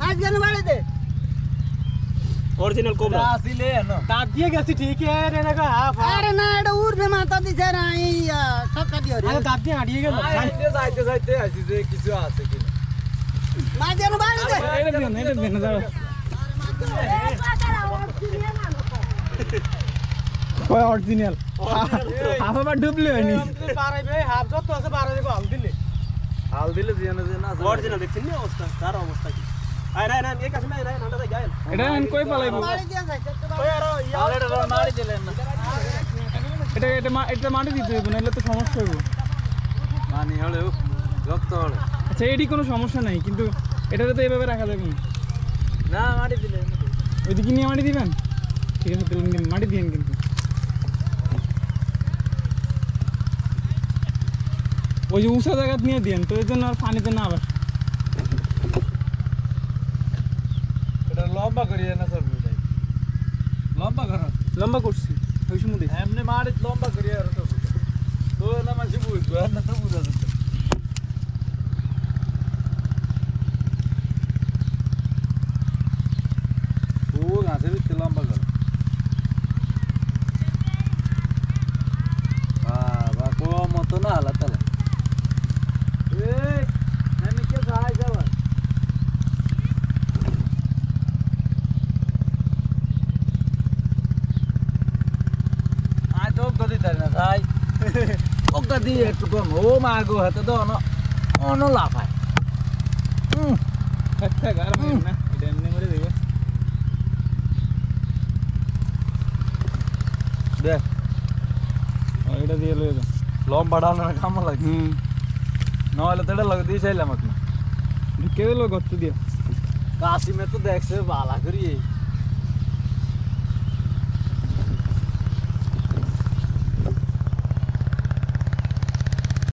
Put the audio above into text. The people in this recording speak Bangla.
মাছ কেন বাড়ি দে। অরিজিনাল কোবরা আসিলে না দাঁত দিয়ে গেছি ঠিক রে না হাফ আরে না এটা উড়বে মাথা দিছে না এই রে দাঁত দিয়ে হারিয়ে গেল। যাইতে যাইতে আসি যে কিছু আছে কিনা। মাছ কেন বাড়ি দে। এটা দিন এটা দিন দাও কয় অরিজিনাল হাফ আবার ডুবলে হয়নি। পারাইবে হাফ যত আছে পারাই দেবো হাল দিলে। হাল দিলে জিয়ানো যে না অরিজিনাল দেখছেন না অবস্থা? তার অবস্থা কি? এটা আমি কই পালাইবো? এটা এটা এটা মাটি দিতে হবে নাহলে তো সমস্যা মানি রক্ত হলে। আচ্ছা এটি কোনো সমস্যা নাই কিন্তু এটাতে তো এভাবে রাখা যাবে। না ওইদিকে নিয়ে মাটি দিবেন? ঠিক আছে তাহলে মাটি দিন কিন্তু। ওই যে উঁচা জায়গা নিয়ে দিন তো এর জন্য আর পানিতে না আবার এটা লম্বা করিয়ে না সব বুঝাই লম্বা করো লম্বা করছি ওই সময় এমনি মারি লম্বা করিয়ে আর তো তো না মাঝে বুঝব আর না তো বুঝা যাচ্ছে ও গাছে ভিতরে লম্বা করো বাবা কো মতো না হালা दिए टुकन हो मागो हत दो न ओन लाफा अच्छा घर में ना डैम ने मरे देखो देख ओइडा दिए ले दो बड़ा ना काम लग हम्म नाले तड़े लगती छैला मत केवल गत्त दिया काशी में तो देख से बाला करी